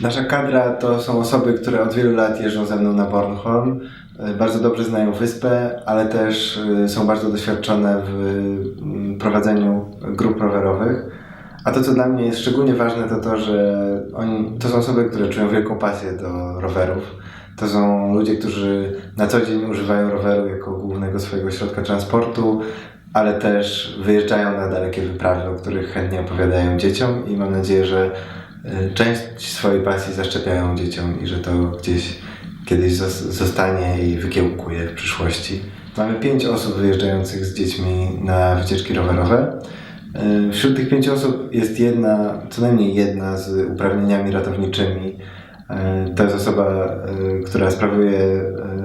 Nasza kadra to są osoby, które od wielu lat jeżdżą ze mną na Bornholm. E, Bardzo dobrze znają wyspę, ale też e, są bardzo doświadczone w mm, prowadzeniu grup rowerowych. A to, co dla mnie jest szczególnie ważne, to to, że oni, to są osoby, które czują wielką pasję do rowerów. To są ludzie, którzy na co dzień używają roweru jako głównego swojego środka transportu, ale też wyjeżdżają na dalekie wyprawy, o których chętnie opowiadają dzieciom i mam nadzieję, że część swojej pasji zaszczepiają dzieciom i że to gdzieś kiedyś zos- zostanie i wykiełkuje w przyszłości. Mamy pięć osób wyjeżdżających z dziećmi na wycieczki rowerowe. Y, Wśród tych pięciu osób jest jedna, co najmniej jedna z uprawnieniami ratowniczymi. Y, To jest osoba, y, która sprawuje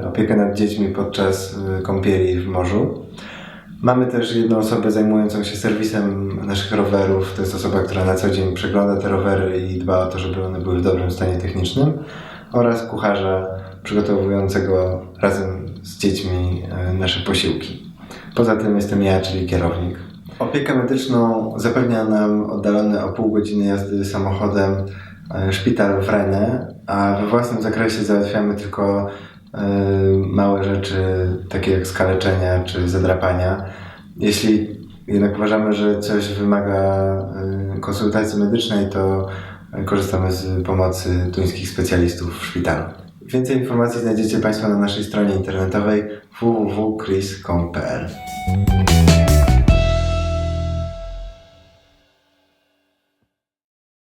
y, opiekę nad dziećmi podczas y, kąpieli w morzu. Mamy też jedną osobę zajmującą się serwisem naszych rowerów. To jest osoba, która na co dzień przegląda te rowery i dba o to, żeby one były w dobrym stanie technicznym. Oraz kucharza przygotowującego razem z dziećmi e, nasze posiłki. Poza tym jestem ja, czyli kierownik. Opiekę medyczną zapewnia nam oddalony o pół godziny jazdy samochodem e, szpital w Rennes, a we własnym zakresie załatwiamy tylko małe rzeczy, takie jak skaleczenia czy zadrapania. Jeśli jednak uważamy, że coś wymaga e, konsultacji medycznej, to e, korzystamy z pomocy duńskich specjalistów w szpitalu. Więcej informacji znajdziecie Państwo na naszej stronie internetowej www.chris.com.pl